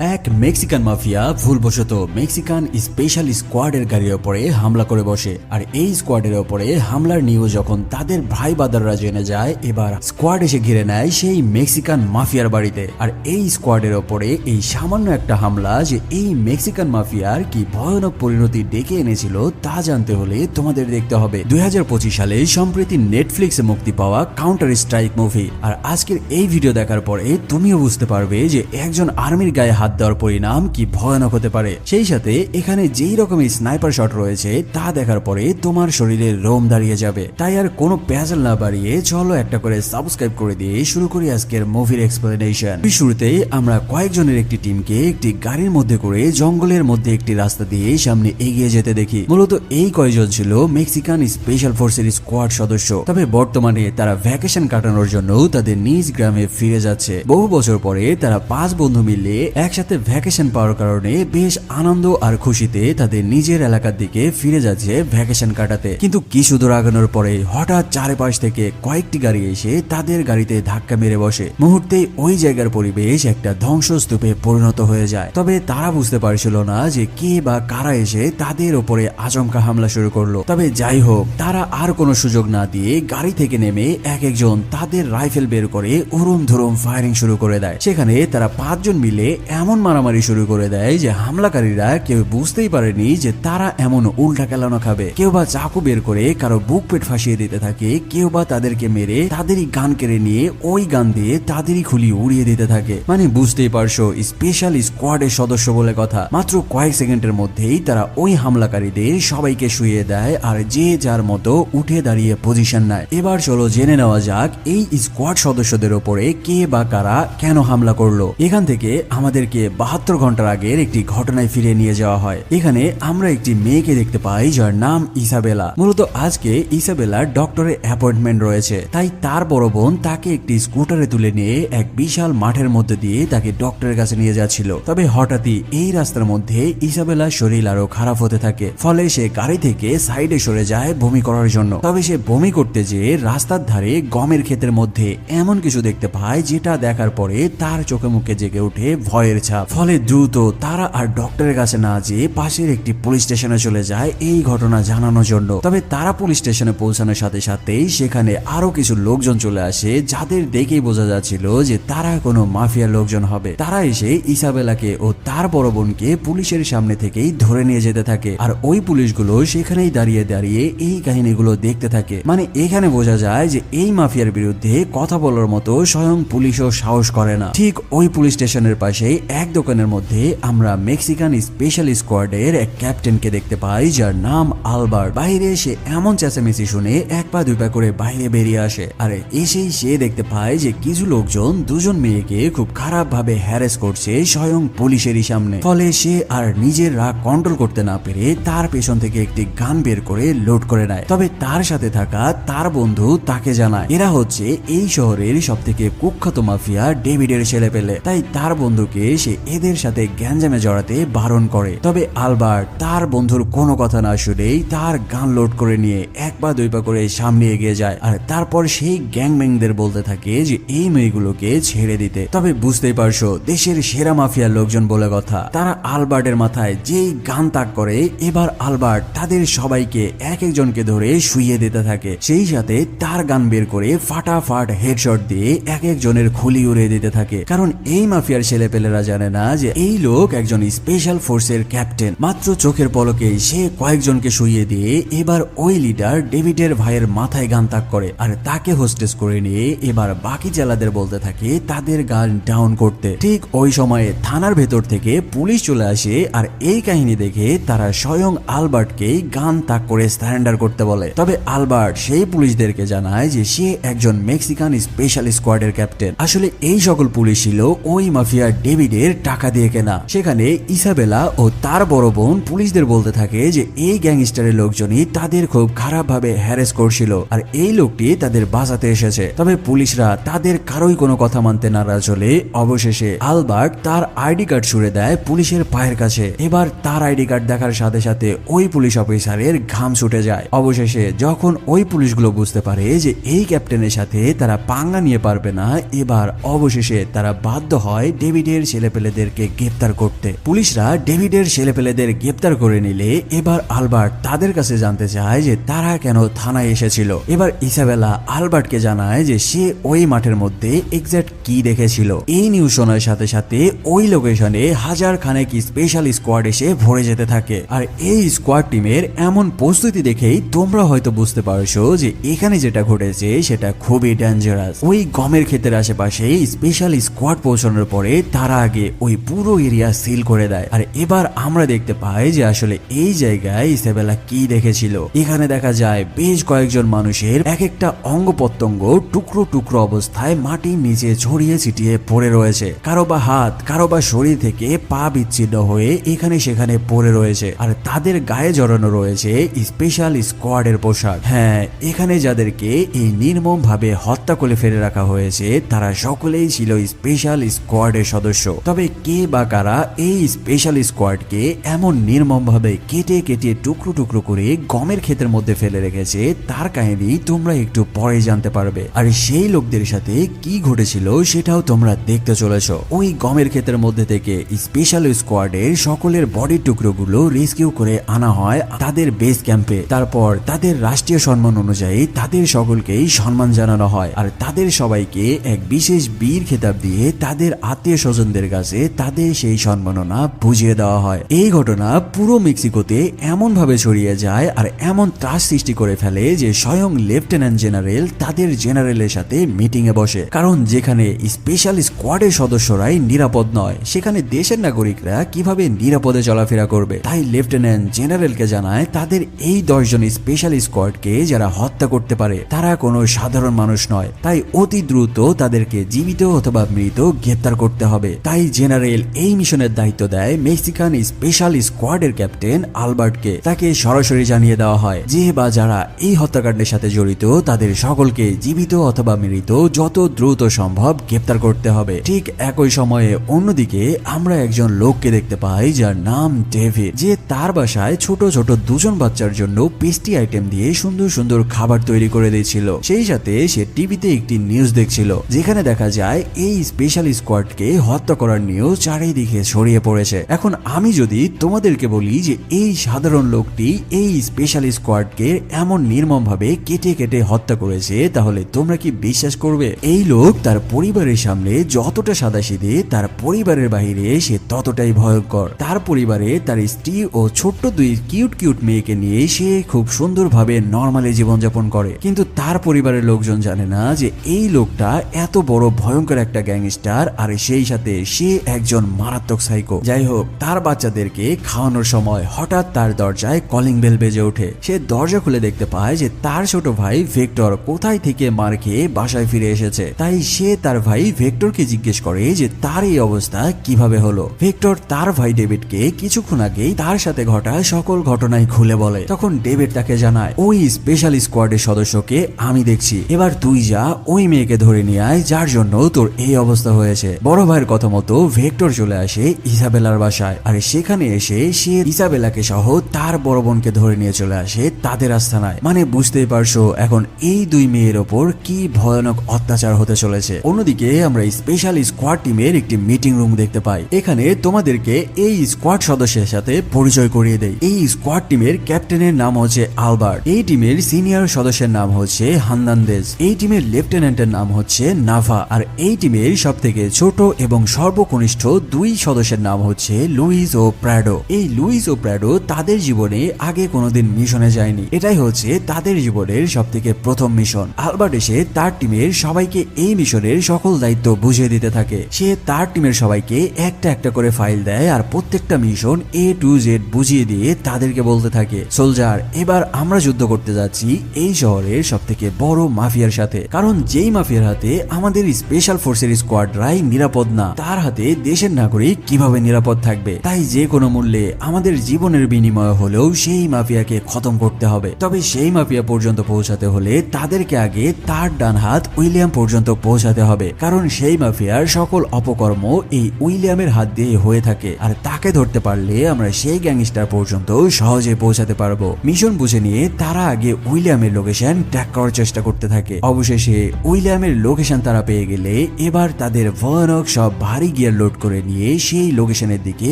এক Mexican mafia ভুলবশত Mexican special স্কোয়াডের গাড়ির ওপরে হামলা করে বসে। আর এই স্কোয়াডের ওপরে হামলার নিউজ যখন তাদের ভাই বাদাররা জেনে যায়, এবার স্কোয়াড এসে ঘিরে নেয় সেই মেক্সিকান মাফিয়ার বাড়িতে। আর এই স্কোয়াডের ওপরে এই সামান্য একটা হামলা যে এই মেক্সিকান মাফিয়ার কি ভয়ানক পরিণতি ডেকে এনেছিল, তা জানতে হলে তোমাদের দেখতে হবে। দুই হাজার পঁচিশ সালে সম্প্রতি নেটফ্লিক্সে মুক্তি পাওয়া কাউন্টার স্ট্রাইক মুভি। আর আজকের এই ভিডিও দেখার পরে তুমিও বুঝতে পারবে যে একজন আর্মির গায়ে হাত দেওয়ার পরিণাম কি ভয়ানক হতে পারে? সেই সাথে এখানে যেই রকমের স্নাইপার শট রয়েছে, তা দেখার পরে তোমার শরীরে রোম দাঁড়িয়ে যাবে। তাই আর কোনো প্যাজল না বাড়িয়ে চলো একটা করে সাবস্ক্রাইব করে দিয়ে শুরু করি আজকের মুভির এক্সপ্লেনেশন শুরুতেই আমরা কয়েকজনের একটি টিমকে একটি গাড়ির মধ্যে করে জঙ্গলের মধ্যে একটি রাস্তা দিয়ে সামনে এগিয়ে যেতে দেখি। মূলত এই কয়জন ছিল মেক্সিকান স্পেশাল ফোর্সের স্কোয়াড সদস্য। তবে বর্তমানে তারা ভ্যাকেশন কাটানোর জন্য তাদের নিজ গ্রামে ফিরে যাচ্ছে। বহু বছর পরে তারা পাঁচ বন্ধু মিলে একসাথে ভ্যাকেশন পাওয়ার কারণে বেশ আনন্দ আর খুশিতে তাদের নিজের এলাকার দিকে ফিরে যাচ্ছে ভ্যাকেশন কাটাতে। কিন্তু কিছু দূর আগানোর পরে হঠাৎ চারিপাশ থেকে কয়েকটি গাড়ি এসে তাদের গাড়িতে ধাক্কা মেরে বসে। মুহূর্তে ওই জায়গার পরিবেশ একটা ধ্বংসস্তূপে পরিণত হয়ে যায়। তবে তারা বুঝতে পারছিল না যে কে বা কারা এসে তাদের ওপরে আচমকা হামলা শুরু করল। তবে যাই হোক, তারা আর কোনো সুযোগ না দিয়ে গাড়ি থেকে নেমে এক একজন তাদের রাইফেল বের করে উরুম ধুরুম ফায়ারিং শুরু করে দেয়। সেখানে তারা পাঁচজন মিলে এমন মারামারি শুরু করে দেয় যে হামলাকারীরা কেউ বুঝতেই পারেনি যে তারা এমন উল্টা কেলানো খাবে। কেউ বা চাকু বের করে কারও বুক পেট ফাঁসিয়ে দিতে থাকে, কেউ বা তাদেরকে মেরে তাদেরই গান কেড়ে নিয়ে ওই গান দিয়ে তাদেরই খুলি উড়িয়ে দিতে থাকে। মানে বুঝতেই পারছ স্পেশাল স্কোয়াডের সদস্য বলে কথা। মাত্র কয়েক সেকেন্ডের মধ্যেই তারা ওই হামলাকারীদের সবাইকে শুয়ে দেয় আর যে যার মতো উঠে দাঁড়িয়ে পজিশন নেয়। এবার চলো জেনে নেওয়া যাক, এই স্কোয়াড সদস্যদের ওপরে কে বা কারা কেন হামলা করল। এখান থেকে আমাদেরকে বাহাত্তর ঘণ্টার আগের একটি ঘটনায় ফিরে নিয়ে যাওয়া হয়। এখানে আমরা একটি মেয়েকে দেখতে পাই, যার নাম ইসাবেলা। মূলত আজকে ইসাবেলার ডক্টরের অ্যাপয়েন্টমেন্ট রয়েছে। তাই তার বড় বোন তাকে একটি স্কুটারে তুলে নিয়ে এক বিশাল মাঠের মধ্যে দিয়ে তাকে ডক্টরের কাছে নিয়ে যাচ্ছিল। তবে হঠাৎই এই রাস্তার মধ্যে ইসাবেলার শরীর আরও খারাপ হতে থাকে। ফলে সে গাড়ি থেকে সাইডে সরে যায় বমি করার জন্য। তবে সে বমি করতে যেয়ে রাস্তার ধারে গমের ক্ষেতের মধ্যে এমন কিছু দেখতে পায়, যেটা দেখার পরে তার চোখে মুখে জেগে ওঠে ভয়ের ছাপ ফলে দ্রুত তারা আর ডক্টরের কাছে না যেয়ে পাশের একটি পুলিশ স্টেশনে চলে যায় এই ঘটনা জানানোর জন্য। তবে তারা পুলিশ স্টেশনে পৌঁছানোর সাথে সাথেই সেখানে আরও কিছু লোকজন চলে আসে যাদের দেখেই বোঝা যাচ্ছিল যে তারা কোনো মাফিয়া লোকজন হবে। তারা এসে ইসাবেলাকে ও তার বড় বোনকে পুলিশের সামনে থেকেই ধরে নিয়ে যেতে থাকে। আর ওই পুলিশগুলো সেখানেই দাঁড়িয়ে দাঁড়িয়ে এই কাহিনীগুলো দেখতে থাকে। মানে এখানে বোঝা যায় যে এই মাফিয়ার বিরুদ্ধে কথা বলার মতো স্বয়ং পুলিশও সাহস করে না। ঠিক ওই পুলিশ স্টেশনের পাশে এক দোকানের মধ্যে আমরা মেক্সিকান স্পেশাল স্কোয়াডের এক ক্যাপ্টেনকে দেখতে পাই, যার নাম আলবার্ট। বাইরে এসে এমন চেঁচামেচি শুনে এক পা, দুই পা করে বাইরে বেরিয়ে আসে। আর, এসেই সে দেখতে পায় যে কিছু লোকজন দুজন মেয়েকে খুব খারাপ ভাবে হ্যারেস করছে স্বয়ং পুলিশেরই সামনে। ফলে সে আর নিজের রাগ কন্ট্রোল করতে না পেরে তার পেছন থেকে একটি গান বের করে লোড করে নেয়। তবে তার সাথে থাকা তার বন্ধু তাকে জানায়, এরা হচ্ছে এই শহরের সব থেকে কুখ্যাত মাফিয়া ডেভিডের ছেলে পেলে তাই তার বন্ধুকে সে এদের সাথে গ্যাঞ্জামে জড়াতে বারণ করে। তবে আলবার্ট তার বন্ধুর কোনো কথা না শুনেই তার গান লোড করে নিয়ে এক পা দুই পা করে সামনে এগিয়ে যায়। আর তারপর সেই গ্যাংম্যাংদের বলতে থাকে যে, এই মেয়েগুলোকে ছেড়ে দিতে। তবে বুঝতেই পারছ, দেশের সেরা মাফিয়ার লোকজন বলে কথা। তারা আলবার্টের মাথায় যেই গান তাক করে, এবার আলবার্ট তাদের সবাইকে এক একজনকে ধরে শুইয়ে দিতে থাকে। সেই সাথে তার গান বের করে ফাটাফাট হেডশট দিয়ে এক একজনের খুলি উড়িয়ে দিতে থাকে। কারণ এই মাফিয়ার ছেলেপেলেরা জানে না যে এই লোক একজন স্পেশাল ফোর্সের ক্যাপ্টেন মাত্র চোখের পলকে সে কয়েকজনকে শুইয়ে দিয়ে এবার ওই লিডার ডেভিডের ভাইয়ের মাথায় গান তাক করে আর তাকে হোস্টেস করে নিয়ে এবার বাকি জেলাদের বলতে থাকে তাদের গান ডাউন করতে। ঠিক ওই সময়ে থানার ভেতর থেকে পুলিশ চলে আসে আর এই কাহিনী দেখে তারা স্বয়ং আলবার্টকেই গান তাক করে সারেন্ডার করতে বলে। তবে আলবার্ট সেই পুলিশদেরকে জানায় যে সে একজন মেক্সিকান স্পেশাল স্কোয়াডের ক্যাপ্টেন আসলে এই সকল পুলিশ ছিল ওই মাফিয়া ডেভিডের টাকা দিয়ে কেনা। সেখানে ইসাবেলা ও তার বড় বোন পুলিশদের বলতে থাকে যে, এই গ্যাংস্টারের লোকজনই তাদের খুব খারাপ ভাবে হ্যারেস করছিল আর এই লোকটি তাদের বাঁচাতে এসেছে। তবে পুলিশরা তাদের কারোই কোনো কথা মানতে নারাজ হলে অবশেষে আলবার্ট তার আইডি কার্ড ছুড়ে দেয় পুলিশের পায়ের কাছে। এবার তার আইডি কার্ড দেখার সাথে সাথে ওই পুলিশ অফিসারের ঘাম ছুটে যায়। অবশেষে যখন ওই পুলিশগুলো বুঝতে পারে যে, এই ক্যাপ্টেনের সাথে তারা পাঙ্গা নিয়ে পারবে না, এবার অবশেষে তারা বাধ্য হয় ডেভিডের ছেলে ছেলেপেলেদেরকে গ্রেপ্তার করতে। পুলিশরা ডেভিডের ছেলেপেলেদের গ্রেপ্তার করে নিলে এবার আলবার্ট তাদের কাছে জানতে চায় যে তারা কেন থানায় এসেছিল। এবার ইসাবেলা আলবার্টকে জানায় যে সে ওই মাঠের মধ্যে এক্সাক্ট কি দেখেছিল। এই নিউজ শোনার সাথে সাথে ওই লোকেশনে হাজার খানেক স্পেশাল স্কোয়াড এসে ভরে যেতে থাকে। আর এই স্কোয়াড টিমের এমন প্রস্তুতি দেখেই তোমরা হয়তো বুঝতে পারছ যে এখানে যেটা ঘটেছে সেটা খুবই ডেঞ্জারাস ওই গমের ক্ষেতের আশেপাশে স্পেশাল স্কোয়াড পৌঁছানোর পরে তারা আগে ওই পুরো এরিয়া সিল করে দেয়। আর এবার আমরা দেখতে পাই যে আসলে এই জায়গায় ইসেবেলা কি দেখেছিল। এখানে দেখা যায় বেশ কয়েকজন মানুষের এক একটা অঙ্গ প্রত্যঙ্গ টুকরো টুকরো অবস্থায় মাটির নিচে ছড়িয়ে ছিটিয়ে পড়ে রয়েছে। কারও বা হাত, কারও বা শরীর থেকে পা বিচ্ছিন্ন হয়ে এখানে সেখানে পড়ে রয়েছে। আর তাদের গায়ে জড়ানো রয়েছে স্পেশাল স্কোয়াডের পোশাক। হ্যাঁ এখানে যাদেরকে এই নির্মম ভাবে হত্যা করে ফেলে রাখা হয়েছে, তারা সকলেই ছিল স্পেশাল স্কোয়াডের সদস্য। তবে কে বা কারা এই স্পেশাল স্কোয়াডকে এমন নির্মম ভাবে কেটে কেটে টুকরো টুকরো করে গমের ক্ষেতের মধ্যে ফেলে রেখেছে, তার কাহিনী তোমরা একটু পরে জানতে পারবে। আর সেই লোকদের সাথে কি ঘটেছিল সেটাও তোমরা দেখতে চলেছ। ওই গমের ক্ষেতের মধ্যে থেকে স্পেশাল স্কোয়াডের সকলের বডির টুকরোগুলো রেস্কিউ করে আনা হয় তাদের বেস ক্যাম্পে তারপর তাদের রাষ্ট্রীয় সম্মান অনুযায়ী তাদের সকলকেই সম্মান জানানো হয়। আর তাদের সবাইকে এক বিশেষ বীর খেতাব দিয়ে তাদের আত্মীয় স্বজনদের কাছে তাদের সেই সম্মাননা বুঝিয়ে দেওয়া হয়। এই ঘটনা পুরো মেক্সিকোতে এমন ভাবে ছড়িয়ে যায় আর এমন ত্রাস সৃষ্টি করে ফেলে যে স্বয়ং লেফটেন্যান্ট জেনারেল তাদের জেনারেলের সাথে মিটিং এ বসে। কারণ যেখানে স্পেশাল স্কোয়াডের সদস্যরাই নিরাপদ নয়, সেখানে দেশের নাগরিকরা কীভাবে নিরাপদে চলাফেরা করবে? তাই লেফটেন্যান্ট জেনারেলকে জানায়, তাদের এই দশজন স্পেশাল স্কোয়াডকে যারা হত্যা করতে পারে, তারা কোনো সাধারণ মানুষ নয়। তাই অতি দ্রুত তাদেরকে জীবিত অথবা মৃত গ্রেপ্তার করতে হবে। তাই জেনারেল এই মিশনের দায়িত্ব দেয় মেক্সিকান স্পেশাল স্কোয়াডের ক্যাপ্টেন আলবার্টকে। তাকে সরাসরি জানিয়ে দেওয়া হয় যে বা যারা এই হত্যাকাণ্ডের সাথে জড়িত, তাদের সকলকে জীবিত অথবা মৃত যত দ্রুত সম্ভব গ্রেপ্তার করতে হবে। ঠিক একই সময়ে অন্যদিকে আমরা একজন লোককে দেখতে পাই যার নাম ডেভিড, যে তার বাসায় ছোট ছোট দুজন বাচ্চার জন্য পেস্টি আইটেম দিয়ে সুন্দর সুন্দর খাবার তৈরি করে দিয়েছিল। সেই সাথে সে টিভিতে একটি নিউজ দেখছিল, যেখানে দেখা যায় এই স্পেশাল স্কোয়াডকে হত্যা করার নিউজ চারিদিকে ছড়িয়ে পড়েছে। এখন আমি যদি তোমাদেরকে বলি যে এই সাধারণ লোকটি এই স্পেশাল স্কোয়াডকে এমন নির্মম ভাবে কেটে কেটে হত্যা করেছে, তাহলে তোমরা কি বিশ্বাস করবে? এই লোক তার পরিবারের সামনে যতটা সাদাসিধে, তার পরিবারের বাইরে সে ততটাই ভয়ঙ্কর। তার পরিবারে তার স্ত্রী ও ছোট্ট দুই কিউট কিউট মেয়েকে নিয়ে সে খুব সুন্দরভাবে নর্মালি জীবনযাপন করে। কিন্তু তার পরিবারের লোকজন জানে না যে এই লোকটা এত বড় ভয়ঙ্কর একটা গ্যাংস্টার আর সেই সাথে সে একজন মারাত্মক সাইকো যাই হোক তার বাচ্চাদেরকে খাওয়ানোর সময় হঠাৎ তার দরজায় কলিং বেল বেজে ওঠে। সে দরজা খুলে দেখতে পায় যে তার ছোট ভাই ভেক্টর কোথায় থেকে মার খেয়ে বাসায় ফিরে এসেছে। তাই সে তার ভাই ভেক্টরকে জিজ্ঞেস করে যে তার এই অবস্থা কীভাবে হলো? ভেক্টর তার ভাই ডেভিডকে কিছুক্ষণ আগেই তার সাথে ঘটা সকল ঘটনাই খুলে বলে। তখন ডেভিড তাকে জানায়, ওই স্পেশাল স্কোয়াডের সদস্যকে আমি দেখছি। এবার তুই যা, ওই মেয়েকে ধরে নিয়ে আয়, যার জন্য তোর এই অবস্থা হয়েছে। বড় ভাইয়ের কথা মতো ভেক্টর চলে আসে ইসাবেলার বাসায়। আর সেখানে এসে সে ইসাবেলাকে সহ তার বড় বোনকে ধরে নিয়ে চলে আসে তাদের আস্থানায় মানে বুঝতেই পারছ এখন এই দুই মেয়ের ওপর কি ভয়ানক অত্যাচার হতে চলেছে। অন্যদিকে আমরা স্পেশাল স্কোয়াড টিমের একটি মিটিং রুম দেখতে পাই। এখানে তোমাদেরকে এই স্কোয়াড সদস্যের সাথে পরিচয় করিয়ে দেয় এই স্কোয়াড টিমের ক্যাপ্টেনের নাম হচ্ছে আলবার্ট। এই টিমের সিনিয়র সদস্যের নাম হচ্ছে হান্দান্দেজ এই টিমের লেফটেন্যান্টের নাম হচ্ছে নাভা। আর এই টিমের সব থেকে ছোট এবং সর্বকনিষ্ঠ দুই সদস্যের নাম হচ্ছে লুইস ও প্র্যাডো। এই লুইস ও প্র্যাডো তাদের জীবনে আগে কোনোদিন মিশনে যায়নি। এটাই হচ্ছে তাদের জীবনের সব থেকে প্রথম মিশন। আলবার্ট এসে তার টিমের সবাইকে এই মিশনের সকল দায়িত্ব বুঝিয়ে দিতে থাকে। সে তার টিমের সবাইকে একটা একটা করে ফাইল দেয় আর প্রত্যেকটা মিশন এ টু জেড বুঝিয়ে দিয়ে তাদেরকে বলতে থাকে, সোলজার, এবার আমরা যুদ্ধ করতে যাচ্ছি এই শহরের সব থেকে বড় মাফিয়ার সাথে। কারণ যেই মাফিয়ার হাতে আমাদের স্পেশাল ফোর্সের স্কোয়াডরাই নিরাপদ না, তার হাতে দেশের নাগরিক কীভাবে নিরাপদ থাকবে? তাই যে কোনো মূল্যে আমাদের জীবনের বিনিময় হলেও সেই মাফিয়াকে খতম করতে হবে। তবে সেই মাফিয়া পর্যন্ত পৌঁছাতে হলে তাদেরকে আগে তার ডান হাত উইলিয়াম পর্যন্ত পৌঁছাতে হবে। কারণ সেই মাফিয়ার সকল অপকর্ম এই উইলিয়ামের হাত দিয়ে হয়ে থাকে। আর তাকে ধরতে পারলে আমরা সেই গ্যাংস্টার পর্যন্ত সহজে পৌঁছাতে পারব। মিশন বুঝে নিয়ে তারা আগে উইলিয়ামের লোকেশন ট্র্যাক করার চেষ্টা করতে থাকে। অবশেষে উইলিয়ামের লোকেশন তারা পেয়ে গেলে এবার তাদের ভয়ানক সব ভারী গিয়ার লোড করে নিয়ে সেই লোকেশনের দিকে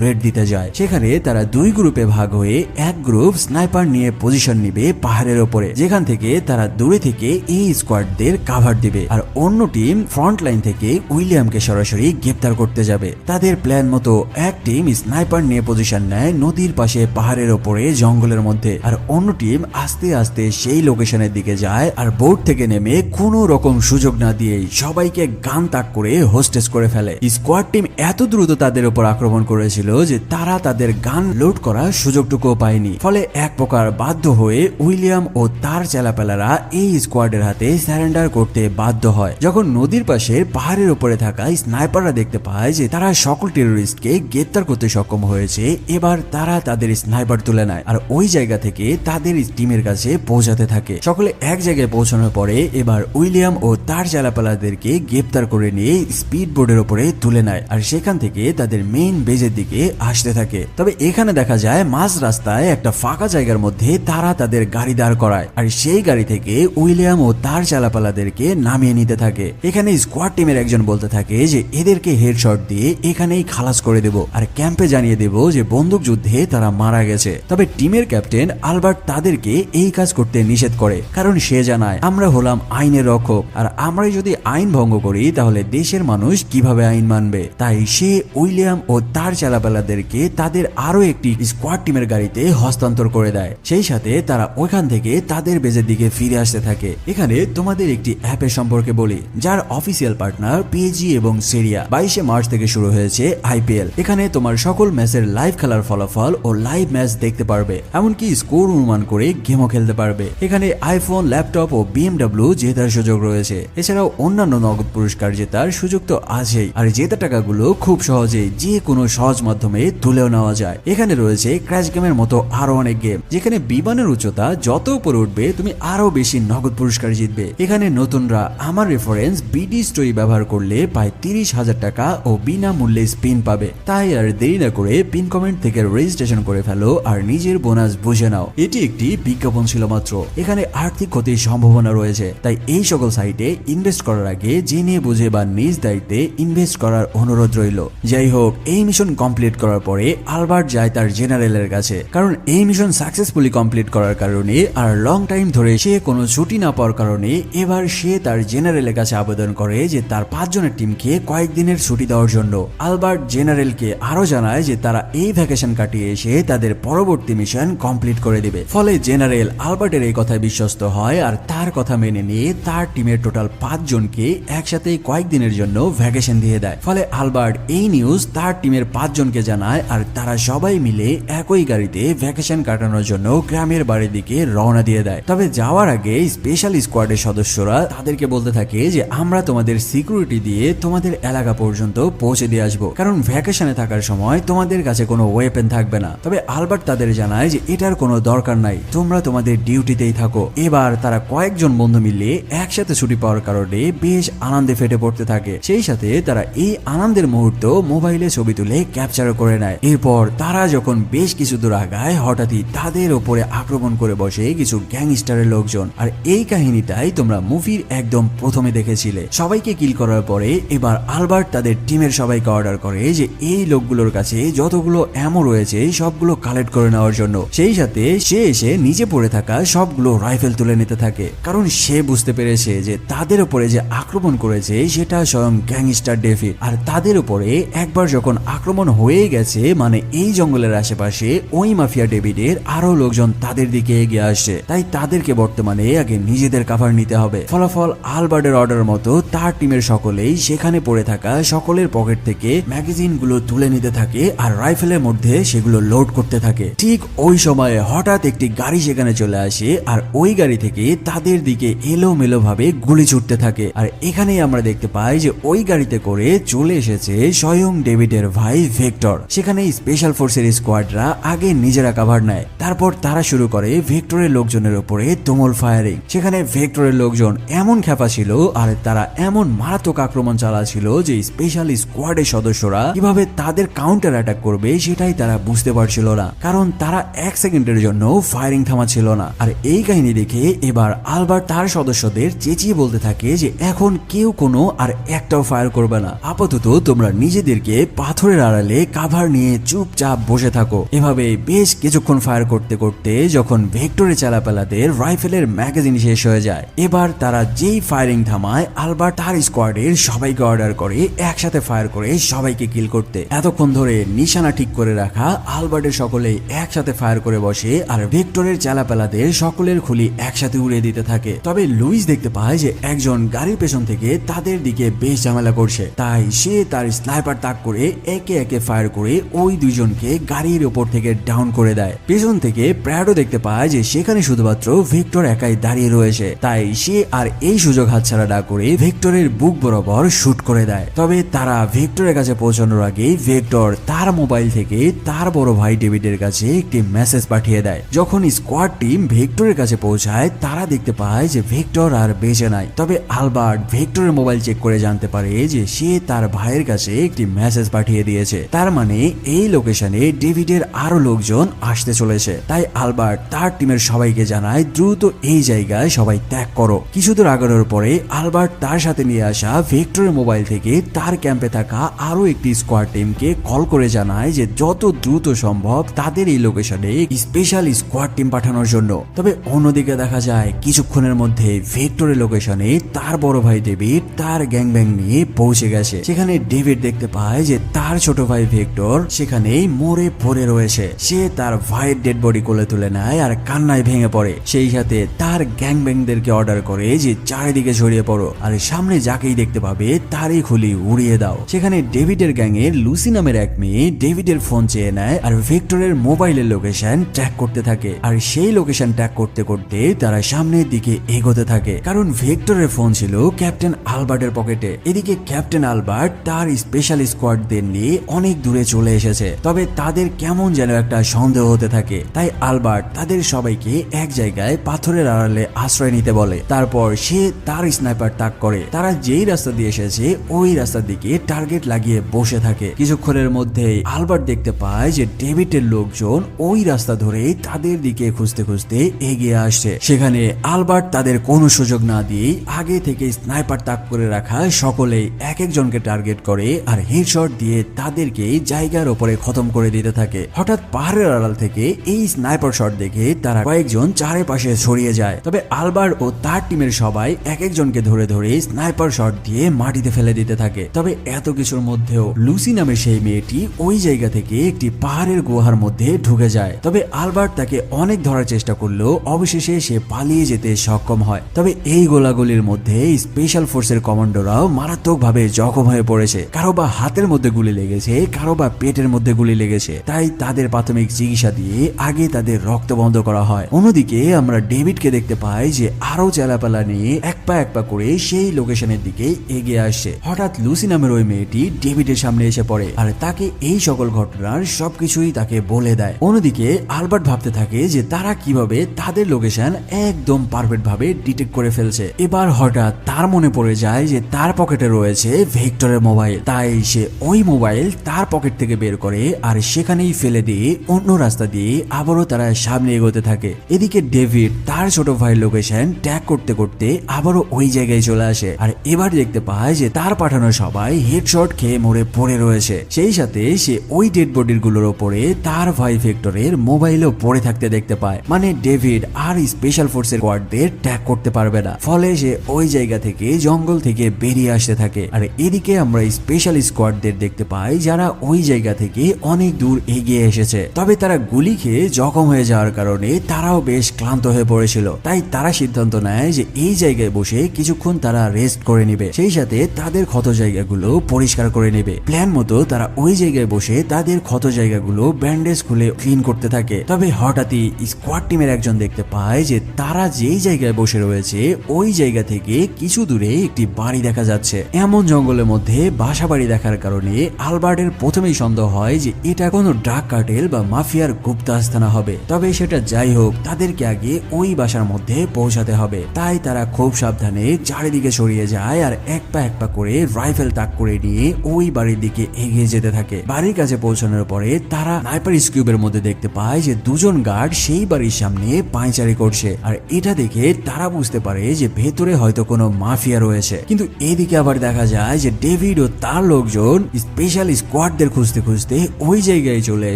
রেড দিতে যায়। সেখানে তারা দুই গ্রুপে ভাগ হয়ে এক গ্রুপ স্নাইপার নিয়ে পজিশন নিবে পাহাড়ের ওপরে, যেখান থেকে তারা দূরে থেকে এই স্কোয়াডদের কাভার দিবে। আর অন্য টিম ফ্রন্ট লাইন থেকে উইলিয়ামকে সরাসরি গ্রেপ্তার করতে যাবে। তাদের প্ল্যান মতো এক টিম স্নাইপার নিয়ে পজিশন নেয় নদীর পাশে পাহাড়ের ওপরে জঙ্গলের মধ্যে। আর অন্য টিম আস্তে আস্তে সেই লোকেশনের দিকে যায় আর বোর্ড থেকে নেমে কোনো রকম সুযোগ না দিয়ে সবাইকে গান তাক করে হোস্টেস করে ফেলে। স্কোয়াড টিম এত দ্রুত তাদের উপর আক্রমণ করেছিল যে তারা তাদের গান লোড করার সুযোগটুকুও পায়নি। ফলে এক প্রকার বাধ্য হয়ে উইলিয়াম ও তার চেলাপেলারা এই স্কোয়াডের হাতে স্যারেন্ডার করতে বাধ্য হয়। যখন নদীর পাশে পাহাড়ের উপরে থাকা স্নাইপাররা দেখতে পায় যে তারা সকল টেরোরিস্টকে গ্রেপ্তার করতে সক্ষম হয়েছে, এবার তারা তাদের স্নাইপার তুলে নেয় আর ওই জায়গা থেকে তাদের টিমের কাছে পৌঁছাতে থাকে। সকলে এক জায়গায় পৌঁছানোর পরে এবার উইলিয়াম ও তার চালাপালাদেরকে গ্রেপ্তার করে নিয়ে স্পিড বোর্ডের উপরে তুলে নেয় আর সেখান থেকে তাদের মেইন বেজের দিকে আসতে থাকে। তবে এখানে দেখা যায়, মাঝ রাস্তায় একটা ফাঁকা জায়গার মধ্যে তারা তাদের গাড়ি দাঁড় করায়। আর সেই গাড়ি থেকে উইলিয়াম ও তার চালাপালাদেরকে নামিয়ে নিতে থাকে। এখানে স্কোয়াড টিমের একজন বলতে থাকে যে, এদেরকে হেডশট দিয়ে এখানেই খালাস করে দেব। আর ক্যাম্পে জানিয়ে দেব যে, বন্দুক যুদ্ধে তারা মারা গেছে। তবে টিমের ক্যাপ্টেন আলবার্ট তাদেরকে এই কাজ করতে নিষেধ করে। কারণ সে জানায়, আমরা হলাম আইনের রক্ষক। আর আমরাই যদি আইন ভঙ্গ করি, তাহলে দেশের মানুষ কীভাবে আইন মানবে? তাই সে উইলিয়াম ও তার চালাপালাদেরকে তাদের আরও একটি স্কোয়াড টিমের গাড়িতে হস্তান্তর করে দেয়। সেই সাথে তারা ওইখান থেকে তাদের বেজের দিকে ফিরে আসতে থাকে। এখানে তোমাদের একটি অ্যাপের সম্পর্কে বলি, যার অফিসিয়াল পার্টনার পিএজি এবং সিরিয়া। বাইশে মার্চ থেকে শুরু হয়েছে আইপিএল। এখানে তোমার সকল ম্যাচের লাইভ খেলার ফলাফল ও লাইভ ম্যাচ দেখতে পারবে। এমনকি স্কোর অনুমান করে গেমও খেলতে পারবে। এখানে আইফোন, ল্যাপটপ ও বিএমডাব্লিউ জেতার সুযোগ রয়েছে। এছাড়াও অন্যান্য নগদ পুরস্কার জেতার সুযোগ তো আছেই। আর জেতা টাকাগুলো খুব সহজেই যে কোনো সহজ মাধ্যমে তুলেও নেওয়া যায়। এখানে রয়েছে ক্র্যাশ গেমের মতো আরও অনেক গেম যেখানে বিমানের উচ্চতা যত উপরে উঠবে, তুমি আরও বেশি নগদ পুরস্কার জিতবে। এখানে নতুনরা আমার রেফারেন্স বিডি স্টোরি ব্যবহার করলে প্রায় তিরিশ হাজার টাকা ও বিনামূল্যে স্পিন পাবে। তাই আর দেরি না করে পিন কমেন্ট থেকে রেজিস্ট্রেশন করে ফেলো আর নিজের বোনাস বুঝে নাও। এটি একটি বিজ্ঞাপন ছিল মাত্র। এখানে আর্থিক ক্ষতির সম্ভাবনা রয়েছে। তাই এই সকল সাইটে ইনভেস্ট করার আগে জেনে বুঝে বা নিজ দায়িত্বে ইনভেস্ট করার অনুরোধ রইল। যাই হোক এই মিশন কমপ্লিট করার পরে আলবার্ট যায় তার জেনারেলের কাছে। কারণ এই মিশন সাকসেসফুলি কমপ্লিট করার কারণে আর লং টাইম ধরে সে কোনো ছুটি না পাওয়ার কারণে এবার সে তার জেনারেলের কাছে আবেদন করে যে তার পাঁচজনের টিমকে কয়েকদিনের ছুটি দেওয়ার জন্য। আলবার্ট জেনারেলকে আরও জানায় যে তারা এই ভ্যাকেশন কাটিয়ে এসে তাদের পরবর্তী মিশন কমপ্লিট করে দিবে। ফলে জেনারেল আলবার্টের এই কথায় বিশ্বস্ত হয় আর তার কথা মেনে নিয়ে তার টিমের টোটাল পাঁচজনকে একসাথে কয়েকদিনের জন্য ভ্যাকেশন দিয়ে দেয়। ফলে আলবার্ট, এই নিউজ তার টিমের পাঁচজনকে জানায় আর তারা সবাই মিলে একই গাড়িতে ভ্যাকেশন কাটানোর জন্য গ্রামের বাড়ির দিকে রওনা দিয়ে দেয়। তবে যাওয়ার আগে স্পেশাল স্কোয়াডের সদস্যরা তাদেরকে বলতে থাকে যে, আমরা তোমাদের সিকিউরিটি দিয়ে তোমাদের এলাকা পর্যন্ত পৌঁছে দিয়ে আসব। কারণ ভ্যাকেশনে থাকার সময় তোমাদের কাছে কোনো ওয়েপেন থাকবে না। তবে আলবার্ট তাদের জানায় যে, এটার কোনো দরকার নাই। তোমরা তোমাদের ডিউটিতেই থাকো। এবার তারা কয়েকজন বন্ধু মিলে একসাথে ছুটি পাওয়ার কারণে বেশ আনন্দে ফেটে পড়তে থাকে। সেই সাথে তারা এই আনন্দের মুহূর্ত মোবাইলে ছবি তুলে ক্যাপচার করে নেয়। এরপর তারা যখন বেশ কিছু দূর আগায়, হঠাৎই তাদের ওপরে আক্রমণ করে বসে কিছু গ্যাংস্টারের লোকজন। আর এই কাহিনীটাই তোমরা মুভির একদম প্রথমে দেখেছিলে। সবাইকে কিল করার পরে এবার আলবার্ট তাদের টিমের সবাইকে অর্ডার করে যে এই লোকগুলোর কাছে যতগুলো অ্যামো রয়েছে, সবগুলো কালেক্ট করে নেওয়ার জন্য। সেই সাথে সে এসে নিজে পড়ে থাকা সবগুলো রাইফেল তুলে নিতে থাকে। কারণ সে বুঝতে পেরেছে যে তাদের উপরে যে আক্রমণ করেছে, সেটা স্বয়ং গ্যাংস্টার ডেভিড আর তাদের উপরে একবার যখন আক্রমণ হয়ে গেছে মানে এই জঙ্গলের আশেপাশে, ওই মাফিয়া ডেভিডের আরও লোকজন তাদের দিকে এগিয়ে আসছে। তাই তাদেরকে বর্তমানে আগে নিজেদের কাভার নিতে হবে। ফলাফল আলবার্টের অর্ডার মতো তার টিমের সকলেই সেখানে পড়ে থাকা সকলের পকেট থেকে ম্যাগাজিনগুলো তুলে নিতে থাকে আর রাইফেলের মধ্যে সেগুলো লোড করতে থাকে। ঠিক ওই সময়ে হঠাৎ একটি গাড়ি সেখানে চলে আসে আর ওই গাড়ি থেকে তাদের দিকে এলোমেলো ভাবে গুলি ছুটতে থাকে। আর এখানেই আমরা দেখতে পাই যে ওই গাড়িতে করে চলে এসেছে স্বয়ং ডেভিডের ভাই ভেক্টর। সেখানে স্পেশাল ফোর্সের স্কোয়াডরা আগে নিজেরা কাভার নেয়। তারপর তারা শুরু করে ভেক্টরের লোকজনের উপরে তুমুল ফায়ারিং সেখানে ভেক্টরের লোকজন এমন খেপা ছিল আর তারা এমন মারাত্মক আক্রমণ চালাচ্ছিল যে স্পেশাল স্কোয়াডের সদস্যরা কীভাবে তাদের কাউন্টার অ্যাটাক করবে সেটাই তারা বুঝতে পারছিল না। কারণ তারা এক সেকেন্ডের জন্য ফায়ারিং থামাচ্ছিল না। আর এই কাহিনী দেখে এবার আলবার তার সদস্যদের চেঁচিয়ে বলতে থাকে যে এখন কেউ কোনো আর একটাও ফায়ার করবে না। আপাতত ভুলবশত তোমরা নিজেদেরকে পাথরের আড়ালে কাভার নিয়ে চুপচাপ বসে থাকো। এভাবে বেশ কিছুক্ষণ ফায়ার করতে করতে যখন ভেক্টরে চালাপালাদের রাইফেলের ম্যাগাজিন শেষ হয়ে যায়, এবার তারা যেই ফায়ারিং থামায়, আলবার্ট তার স্কোয়াডের সবাইকে অর্ডার করে একসাথে ফায়ার করে সবাইকে কিল করতে। এতক্ষণ ধরে নিশানা ঠিক করে রাখা আলবার্টের সকলে একসাথে ফায়ার করে বসে আর ভেক্টরের চালাপালাদের সকলের খুলি একসাথে উড়িয়ে দিতে থাকে। তবে লুইস দেখতে পায় যে একজন গাড়ির পেছন থেকে তাদের দিকে বেশ ঝামেলা করছে। তাই সে তার স্নাইপার তাক করে একে একে ফায়ার করে ওই দুইজনকে গাড়ির ওপর থেকে ডাউন করে দেয়। পেছন থেকে প্র্যাডো দেখতে পায় যে সেখানে শুধুমাত্র ভিক্টর একাই দাঁড়িয়ে রয়েছে। তাই সে আর এই সুযোগ হাতছাড়া না করে ভিক্টরের বুক বরাবর শুট করে দেয়। তবে তারা ভিক্টরের কাছে পৌঁছানোর আগে ভিক্টর তার মোবাইল থেকে তার বড় ভাই ডেভিডের কাছে একটি মেসেজ পাঠিয়ে দেয়। যখন স্কোয়াড টিম ভিক্টরের কাছে পৌঁছায়, তারা দেখতে পায় যে ভিক্টর আর বেঁচে নাই। তবে আলবার্ট ভিক্টরের মোবাইল চেক করে জানতে পারে যে সে তার ভাইয়ের কাছে একটি মেসেজ পাঠিয়ে দিয়েছে। তার মানে এই লোকেশনে ডেভিডের আরও লোকজন আসতে চলেছে। তাই আলবার্ট তার টিমের সবাইকে জানায়, দ্রুত এই জায়গায় সবাই ত্যাগ করো। কিছু দূর আগানোর পরে আলবার্ট তার সাথে নিয়ে আসা ভিক্টরের মোবাইল থেকে তার ক্যাম্পে থাকা আরও একটি স্কোয়াড টিমকে কল করে জানায় যে যত দ্রুত সম্ভব তাদের এই লোকেশনে স্পেশাল স্কোয়াড টিম পাঠানোর জন্য। তবে অন্যদিকে দেখা যায়, কিছুক্ষণের মধ্যে ভিক্টরের লোকেশনে তার বড় ভাই ডেভিড তার গ্যাং ব্যাং নিয়ে পৌঁছে গেছে। সেখানে ডেভিড দেখতে পায় যে তার ছোট ভাই ভিক্টর সেখানেই মরে পড়ে রয়েছে। সে তার ভাইয়ের ডেড বডি কোলে তুলে নেয় আর কান্নায় ভেঙে পড়ে। সেই সাথে তার গ্যাং ব্যাংদেরকে অর্ডার করে যে চারিদিকে ছড়িয়ে পড়ো আর সামনে যাকেই দেখতে পাবে তারই খুলি উড়িয়ে দাও। সেখানে ডেভিডের গ্যাংয়ের লুসি নামের এক মেয়ে ডেভিডের ফোন চেয়ে নেয় আর ভিক্টরের মোবাইলের লোকেশন ট্র্যাক করতে থাকে। আর সেই লোকেশন ট্র্যাক করতে করতে তারা সামনের দিকে এগোতে থাকে। কারণ ভিক্টরের ফোন ছিল ক্যাপ্টেন আলবার্টের পকেটে। এদিকে ক্যাপ্টেন আলবার্ট তার স্পেশাল স্কোয়াডদের নিয়ে অনেক দূরে চলে এসেছে। তবে তাদের কেমন যেন একটা সন্দেহ হতে থাকে। তাই আলবার্ট তাদের সবাইকে এক জায়গায় পাথরের আড়ালে আশ্রয় নিতে বলে। তারপর সে তার স্নাইপার তাক করে। তারা যেই রাস্তা দিয়ে এসেছে, ওই রাস্তার দিকে টার্গেট লাগিয়ে বসে থাকে। কিছুক্ষণের মধ্যেই আলবার্ট দেখতে পায় যে ডেভিডের লোকজন ওই রাস্তা ধরে তাদের দিকে খুঁজতে খুঁজতে এগিয়ে আসছে। সেখানে আলবার্ট তাদের কোনো সুযোগ না দিয়ে আগে থেকে স্নাইপার তাক করে রাখা সকলেই এক একজনকে টার্গেট করে আর হেডশট দিয়ে তাদেরকে জায়গার ওপরে খতম করে দিতে থাকে। হঠাৎ পাহাড়ের আড়াল থেকে এই স্নাইপার শট দেখে তারা কয়েকজন চারিপাশে ছড়িয়ে যায়। তবে আলবার্ট ও তার টিমের সবাই এক একজনকে ধরে ধরে স্নাইপার শট দিয়ে মাটিতে ফেলে দিতে থাকে। তবে এত কিছুর মধ্যেও লুসি নামের সেই মেয়েটি ওই জায়গা থেকে একটি পাহাড়ের গুহার মধ্যে ঢুকে যায়। তবে আলবার্ট তাকে অনেক ধরার চেষ্টা করলেও অবশেষে সে পালিয়ে যেতে সক্ষম হয়। তবে এই গোলাগুলির মধ্যে স্পেশাল ফোর্সের কমান্ডোরাও মারাত্মকভাবে জখম হয়ে পড়েছে। কারও বা হাতের মধ্যে গুলি লেগেছে, কারও বা পেটের মধ্যে গুলি লেগেছে। তাই তাদের প্রাথমিক চিকিৎসা দিয়ে আগে তাদের রক্ত বন্ধ করা হয়। অন্যদিকে আমরা ডেভিডকে দেখতে পাই যে আরও চেলাপালা নিয়ে এক পা এক পা করে সেই লোকেশনের দিকে এগিয়ে আসছে। হঠাৎ লুসি নামের ওই মেয়েটি ডেভিডের সামনে এসে পড়ে আর তাকে এই সকল ঘটনার সবকিছুই তাকে বলে দেয়। অন্যদিকে আলবার্ট ভাবতে থাকে যে তারা কীভাবে তাদের লোকেশন একদম পারফেক্ট ভাবে ডিটেক্ট করে ফেলছে। এবার হঠাৎ তার মনে পড়ে যায় যে তার পকেটে রয়েছে ভেক্টরের মোবাইল, তাই সে ওই মোবাইল তার পকেট থেকে বের করে আর সেখানেই ফেলে দিয়ে অন্য রাস্তা দিয়ে আবারও তারা সামনে এগোতে থাকে। এদিকে ডেভিড তার ছোট ভাইয়ের লোকেশন ট্যাগ করতে করতে আবারও ওই জায়গায় চলে আসে আর এবার দেখতে পায় যে তার পাঠানো সবাই হেডশট খেয়ে মরে পড়ে রয়েছে। সেই সাথে সে ওই ডেড বডিরগুলোর ওপরে তার ভাই ভেক্টরের মোবাইলও পড়ে থাকতে দেখতে পায়। মানে ডেভিড আর স্পেশাল ফোর্সের কোয়ার্ডদের ট্যাগ করতে পারবে না। ফলে সে ওই জায়গা থেকে জঙ্গল থেকে বেরিয়ে আসতে থাকে। আর এদিকে আমরা স্পেশাল স্কোয়াডদের দেখতে পাই যারা ওই জায়গা থেকে অনেক দূর এগিয়ে এসেছে। তবে তারা গুলি খেয়ে জখম হয়ে যাওয়ার কারণে তারাও বেশ ক্লান্ত হয়ে পড়েছিল। তাই তারা সিদ্ধান্ত নেয় যে এই জায়গায় বসে কিছুক্ষণ তারা রেস্ট করে নেবে। সেই সাথে তাদের ক্ষত জায়গাগুলো পরিষ্কার করে নেবে। প্ল্যান মতো তারা ওই জায়গায় বসে তাদের ক্ষত জায়গাগুলো ব্যান্ডেজ খুলে ক্লিন করতে থাকে। তবে হঠাৎই স্কোয়াড টিমের একজন দেখতে পায় যে তারা যেই জায়গায় বসে রয়েছে, ওই জায়গা থেকে কিছু দূরে একটি বাড়ি দেখা যাচ্ছে। এমন জঙ্গলের মধ্যে বাসা বাড়ি দেখার কারণে আলবার্টের প্রথমেই সন্দেহ হয় যে এটা কোনো ড্রাগ কার্টেল বা মাফিয়ার গুপ্ত আস্থানা হবে। তবে সেটা যাই হোক, তাদেরকে আগে ওই বাসার মধ্যে পৌঁছাতে হবে। তাই তারা খুব সাবধানে চারিদিকে সরিয়ে যায় আর এক পা এক পা করে রাইফেল তাক করে নিয়ে ওই বাড়ির দিকে এগিয়ে যেতে থাকে। বাড়ির কাছে পৌঁছানোর পরে তারা নাইপার স্কিউবের মধ্যে দেখতে পায় যে দুজন গার্ড সেই বাড়ির সামনে পায়চারি করছে। আর এটা দেখে তারা বুঝতে পারে যে ভেতরে হয়তো কোনো মাফিয়া রয়েছে। কিন্তু এদিকে আবার দেখা যায় যে ডেভিড ডেভিড ও তার লোকজন স্পেশাল স্কোয়াডদের খুঁজতে খুঁজতে ওই জায়গায় চলে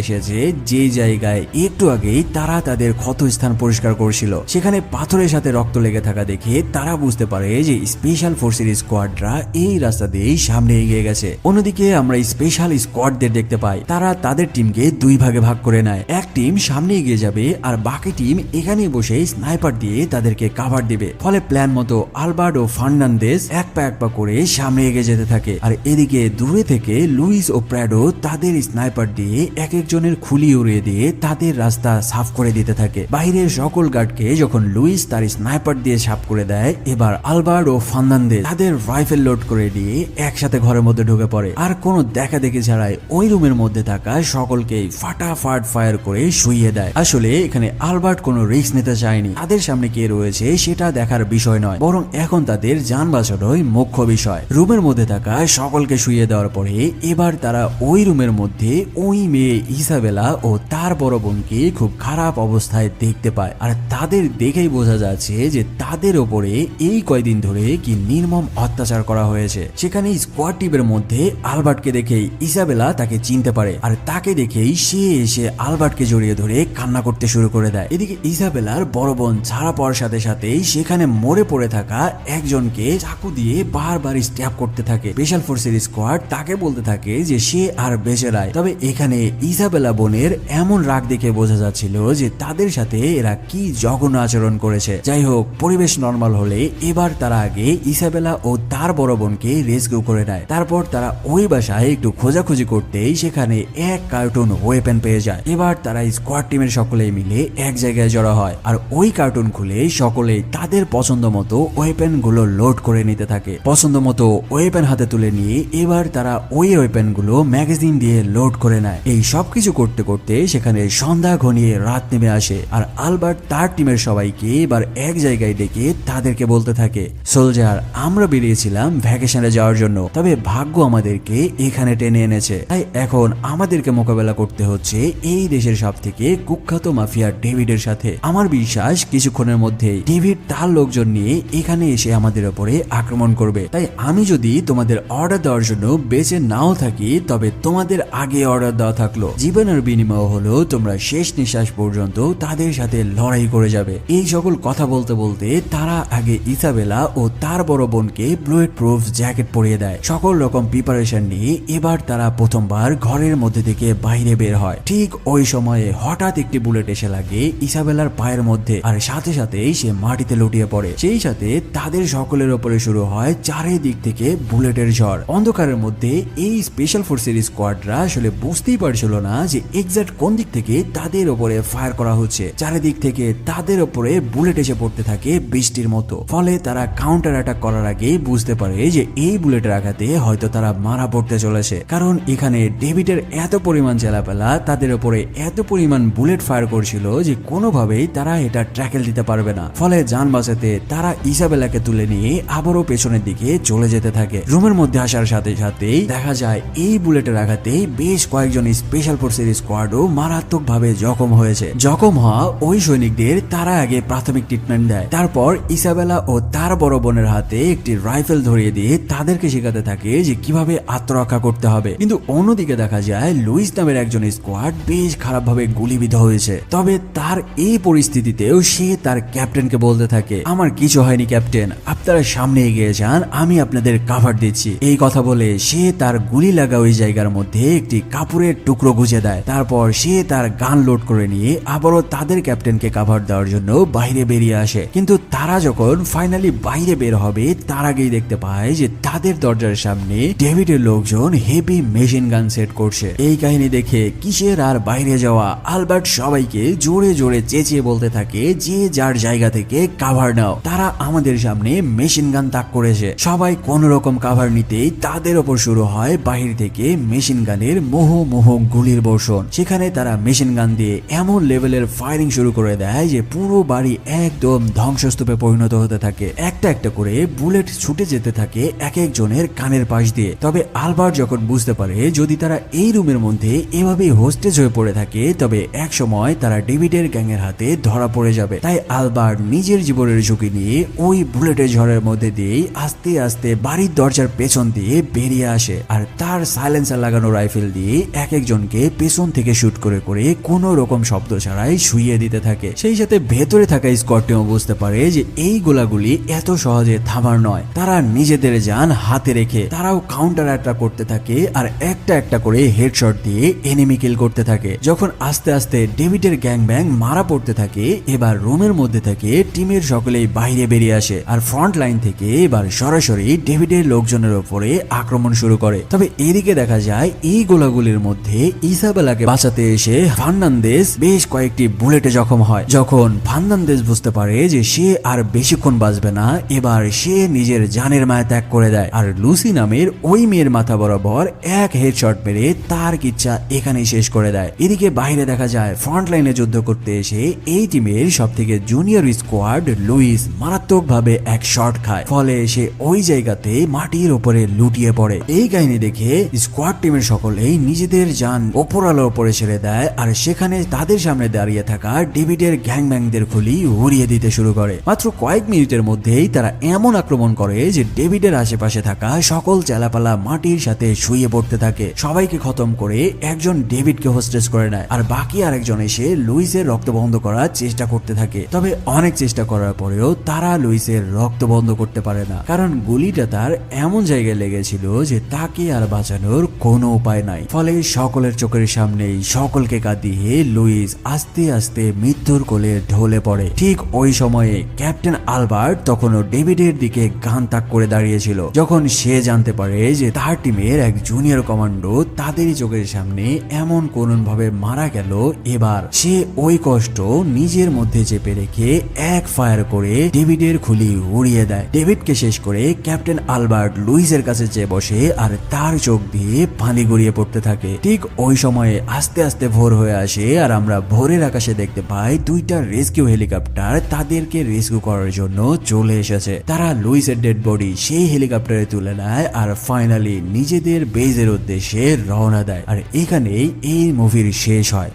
এসেছে, যে জায়গায় একটু আগেই তারা তাদের ক্ষত স্থান পরিষ্কার করছিল। সেখানে পাথরের সাথে রক্ত লেগে থাকা দেখে তারা বুঝতে পারে যে স্পেশাল ফোর্সের স্কোয়াডরা এই রাস্তা দিয়েই সামনে এগিয়ে গেছে। অন্যদিকে আমরা স্পেশাল স্কোয়াডদের দেখতে পাই। তারা তাদের টিমকে দুই ভাগে ভাগ করে নেয়। এক টিম সামনে এগিয়ে যাবে আর বাকি টিম এখানেই বসে স্নাইপার দিয়ে তাদেরকে কাভার দিবে। ফলে প্ল্যান মতো আলবার্ট ও ফার্নান্দেস এক পা এক পা করে সামনে এগিয়ে যেতে থাকে। আর এদিকে দূরে থেকে লুইস ও প্র্যাডো তাদের স্নাইপার দিয়ে এক একজনের খুলি উড়িয়ে দিয়ে তাদের রাস্তা সাফ করে দিতে থাকে। বাইরের সকল গার্ডকে যখন লুইস তার স্নাইপার দিয়ে সাফ করে দেয়, এবার আলবার্ট ও ফার্নান্দেস তাদের রাইফেল লোড করে দিয়ে একসাথে ঘরের মধ্যে ঢুকে পড়ে। আর কোনো দেখা দেখি ছাড়াই ওই রুমের মধ্যে থাকা সকলকেই ফাটাফাট ফায়ার করে শুইয়ে দেয়। আসলে এখানে আলবার্ট কোনো রিস্ক নিতে চায়নি। তাদের সামনে কে রয়েছে সেটা দেখার বিষয় নয়, বরং এখন তাদের যান বাঁচানোই মুখ্য বিষয়। রুমের মধ্যে থাকা সকলকে শুয়ে দেওয়ার পরে এবার তারা ওই রুমের মধ্যে ওই মেয়ে ইসাবেলা ও তার বড় বোনকে খুব খারাপ অবস্থায় দেখতে পায়। আর তাদের দেখেই বোঝা যাচ্ছে যে তাদের ওপরে এই কয়দিন ধরে কি নির্মম অত্যাচার করা হয়েছে। সেখানে স্কোয়াড টিমের মধ্যে আলবার্টকে দেখেই ইসাবেলা তাকে চিনতে পারে। আর তাকে দেখেই সে এসে আলবার্টকে জড়িয়ে ধরে কান্না করতে শুরু করে দেয়। এদিকে ইসাবেলার বড় বোন ছাড়া পাওয়ার সাথে সাথেই সেখানে মরে পড়ে থাকা একজনকে চাকু দিয়ে বারবার স্ট্যাপ করতে থাকে। স্পেশাল ফোর্সের স্কোয়াড তাকে বলতে থাকে যে সে আর বেঁচে নাই। তবে এখানে ইসাবেলা বোনের এমন রাগ দেখে বোঝা যাচ্ছিল যে তাদের সাথে এরা কি জঘন্য আচরণ করেছে। যাই হোক, পরিবেশ নর্মাল হলে এবার তারা আগে ইসাবেলা ও তার বড় বোনকে রেস্কিউ করে নেয়। তারপর তারা ওই বাসায় একটু খোঁজাখুঁজি করতেই সেখানে এক কার্টুন ওয়েপেন পেয়ে যায়। এবার তারা স্কোয়াড টিমের সকলে মিলে এক জায়গায় জড়ো হয় আর ওই কার্টুন খুলে সকলেই তাদের পছন্দ মতো ওয়েপেনগুলো লোড করে নিতে থাকে। পছন্দ মতো ওয়েপেন হাতে তুলে নিয়ে এবার তারা ওই ওয়েপেনগুলো ম্যাগাজিন দিয়ে লোড করে নেয়। এই সব কিছু করতে করতে সেখানে সন্ধ্যা ঘনিয়ে রাত নেমে আসে আর আলবার্ট তার টিমের সবাইকে এবার এক জায়গায় ডেকে তাদেরকে বলতে থাকে, সোলজার, আমরা বেরিয়েছিলাম ভ্যাকেশনে যাওয়ার জন্য, তবে ভাগ্য আমাদেরকে এখানে টেনে এনেছে। তাই এখন আমাদেরকে মোকাবেলা করতে হচ্ছে এই দেশের সব থেকে কুখ্যাত মাফিয়া ডেভিডের সাথে। আমার বিশ্বাস, কিছুক্ষণের মধ্যেই ডেভিড তার লোকজন নিয়ে এখানে এসে আমাদের ওপরে আক্রমণ করবে। তাই আমি যদি তোমাদের অর্ডার দেওয়ার জন্য বেঁচে নাও থাকি, তবে তোমাদের আগে অর্ডার দেওয়া থাকল। জীবনের বিনিময় হলো তোমরা শেষ নিঃশ্বাস পর্যন্ত তাদের সাথে লড়াই করে যাবে। এই সকল কথা বলতে বলতে তারা আগে ইসাবেলা ও তার বড় বোনকে ব্লুয়েট প্রুফ জ্যাকেট পরিয়ে দেয়। সকল রকম প্রিপারেশন নিয়ে এবার তারা প্রথমবার ঘরের মধ্যে থেকে বাইরে বের হয়। ঠিক ওই সময়ে হঠাৎ একটি বুলেট এসে লাগে ইসাবেলার পায়ের মধ্যে আর সাথে সাথেই সে মাটিতে লুটিয়ে পড়ে। সেই সাথে তাদের সকলের ওপরে শুরু হয় চারিদিক থেকে বুলেটের ঝড় অন্ধকারের মধ্যে এই স্পেশাল ফোর্সের স্কোয়াডরা আসলে বুঝতেই পারছিল না যে এক্সাক্ট কোন দিক থেকে তাদের ওপরে ফায়ার করা হচ্ছে। চারিদিক থেকে তাদের ওপরে বুলেট এসে পড়তে থাকে বৃষ্টির মতো। ফলে তারা কাউন্টার অ্যাটাক করার আগেই বুঝতে পারে যে এই বুলেটের আঘাতে হয়তো তারা মারা পড়তে চলেছে। কারণ এখানে ডেভিডের এত পরিমাণ চেলাপেলা তাদের ওপরে এত পরিমাণ বুলেট ফায়ার করছিল যে কোনোভাবেই তারা এটা ট্র্যাকেল দিতে পারবে না। ফলে যান বাঁচাতে তারা ইসাবেলাকে তুলে নিয়ে আবারও পেছনের দিকে চলে যেতে থাকে। রুমের মধ্যে আসার সাথে সাথেই দেখা যায় এই বুলেটের আঘাতে বেশ কয়েকজন স্পেশাল ফোর্সের স্কোয়াডও মারাত্মক ভাবে জখম হয়েছে। জখম হওয়া ওই সৈনিকদের তারা আগে প্রাথমিক ট্রিটমেন্ট দেয়। তারপর ইসাবেলা ও তার বড় বোনের হাতে একটি রাইফেল ধরিয়ে দিয়ে তাদেরকে শেখাতে থাকে যে কীভাবে আত্মরক্ষা করতে হবে। কিন্তু অন্যদিকে দেখা যায় লুইস নামের একজন স্কোয়াড বেশ খারাপভাবে গুলিবিদ্ধ হয়েছে। তবে তার এই পরিস্থিতিতেও সে তার ক্যাপ্টেনকে বলতে থাকে, আমার কিছু হয়নি, ক্যাপ্টেন। আপনারা সামনে এগিয়ে যান, আমি আপনাদের কাভার দিচ্ছি। এই কথা বলে সে তার গুলি লাগা ওই জায়গার মধ্যে একটি কাপড়ের টুকরো গুজে দেয়। তারপর সে তার গান লোড করে নিয়ে আবারও তাদের ক্যাপ্টেনকে কাভার দেওয়ার জন্য বাইরে বেরিয়ে আসে। কিন্তু তারা যখন ফাইনালি বাইরে বের হবে, তার আগেই দেখতে পায় যে তাদের দরজার সামনে ডেভিডের লোকজন হেভি মেশিন গান সেট করছে। এই কাহিনী দেখে কিসের আর বাইরে যাওয়া? আলবার্ট সবাইকে জোরে জোরে চেঁচিয়ে বলতে থাকে, যে যার জায়গা থেকে কাভার নাও, তারা আমাদের সামনে মেশিন গান তাক করেছে। সবাই কোন রকম কাভার নিতেই তাদের ওপর শুরু হয় বাহির থেকে মেশিন গানের মোহ মোহ গুলির বর্ষণ। সেখানে তারা মেশিন গান দিয়ে এমন লেভেলের ফায়ারিং শুরু করে দেয় যে পুরো বাড়ি একদম ধ্বংসস্তূপে পরিণত হতে থাকে। একটা একটা করে বুলেট ছুটে যেতে থাকে এক একজনের কানের পাশ দিয়ে। তবে আলবার্ট যখন বুঝতে পারে যদি তারা এই রুমের মধ্যে এভাবেই হোস্টেজ হয়ে পড়ে থাকে, তবে এক সময় তারা ডেভিডের গ্যাংয়ের হাতে ধরা পড়ে যাবে। তাই আলবার্ট নিজের জীবনের ঝুঁকি নিয়ে ওই বুলেটের ঝড়ের মধ্যে দিয়েই আস্তে আস্তে বাড়ির দরজার পেছন পেছন দিয়ে বেরিয়ে আসে আর তার সাইলেন্সার লাগানো রাইফেল দিয়ে এক একজনকে পেছন থেকে শুট করে করে কোনো রকম শব্দ ছাড়াই শুইয়ে দিতে থাকে। সেই সাথে ভেতরে থাকা স্কটটিও বুঝতে পারে যে এই গোলাগুলি এত সহজে থামার নয়। তারা নিজেদের যান হাতে রেখে তারাও কাউন্টার অ্যাটাক করতে থাকে আর একটা একটা করে হেডশট দিয়ে এনিমি কিল করতে থাকে। যখন আস্তে আস্তে ডেভিডের গ্যাং ব্যাং মারা পড়তে থাকে, এবার রুমের মধ্যে থেকে টিমের সকলেই বাইরে বেরিয়ে আসে আর ফ্রন্ট লাইন থেকে এবার সরাসরি ডেভিডের লোকজনের উপরে আক্রমণ শুরু করে। তবে এদিকে দেখা যায়, এই গোলাগুলির মধ্যে ইসাবেলাকে বাঁচাতে এসে ফার্নান্দেস বেশ কয়েকটি বুলেটে জখম হয়। যখন ফার্নান্দেস বুঝতে পারে যে সে আর বেশিক্ষণ বাঁচবে না, এবার সে নিজের জানের মায়া ত্যাগ করে দেয়। আর লুসি নামের ওই মেয়ের মাথা বরাবর এক হেডশট মেরে তার কিচ্ছা এখানেই শেষ করে দেয়। এদিকে বাইরে দেখা যায় ফ্রন্ট লাইনে যুদ্ধ করতে এসে এই টিমের সব থেকে জুনিয়র স্কোয়াড লুইস মারাত্মকভাবে এক শট খায়। ফলে সে ওই জায়গাতে মাটির উপরে লুটিয়ে পড়ে। এই কাহিনী দেখে স্কোয়াড টিমের সকলেই নিজেদের যান ওপর আলোর উপরে ছেড়ে দেয় আর সেখানে তাদের সামনে দাঁড়িয়ে থাকা ডেভিডের গ্যাংব্যাংদের খুলি উড়িয়ে দিতে শুরু করে। মাত্র কয়েক মিনিটের মধ্যেই তারা এমন আক্রমণ করে যে ডেভিডের আশেপাশে থাকা সকল চালাপালা মাটির সাথে শুয়ে পড়তে থাকে। সবাইকে খতম করে একজন ডেভিডকে হোস্টেস করে নেয় আর বাকি আরেকজন এসে লুইসের রক্ত বন্ধ করার চেষ্টা করতে থাকে। তবে অনেক চেষ্টা করার পরেও তারা লুইসের রক্ত বন্ধ করতে পারে না। কারণ গুলিটা তার এমন জায়গায় লেগেছিল যে তাকে আর বাঁচানোর কোনো উপায় নাই। ফলে সকলের চোখের সামনেই সকলকে কাঁদিয়ে লুইস আস্তে আস্তে মৃত্যুর কোলে ঢলে পড়ে। ঠিক ওই সময়ে ক্যাপ্টেন আলবার্ট তখনও ডেভিডের দিকে গান তাক করে দাঁড়িয়েছিল। যখন সে জানতে পারে যে তার টিমের এক জুনিয়র কমান্ডো তাদেরই চোখের সামনে এমন করুণ ভাবে মারা গেল, এবার সে ওই কষ্ট নিজের মধ্যে চেপে রেখে এক ফায়ার করে ডেভিডের খুলি উড়িয়ে দেয়। ডেভিডকে শেষ করে ক্যাপ্টেন আলবার্ট লুইসের কাছে চেয়ে বসে আর তার চোখ দিয়ে পানি গড়িয়ে পড়তে থাকে। ঠিক ওই সময়ে আস্তে আস্তে ভোর হয়ে আসে আর আমরা ভোরের আকাশে দেখতে পাই দুইটা রেস্কিউ হেলিকপ্টার তাদেরকে রেস্কিউ করার জন্য চলে এসেছে। তারা লুইসের ডেড বডি সেই হেলিকপ্টারে তুলে নেয় আর ফাইনালি নিজেদের বেজের উদ্দেশ্যে রওনা দেয়। আর এখানেই এই মুভির শেষ হয়।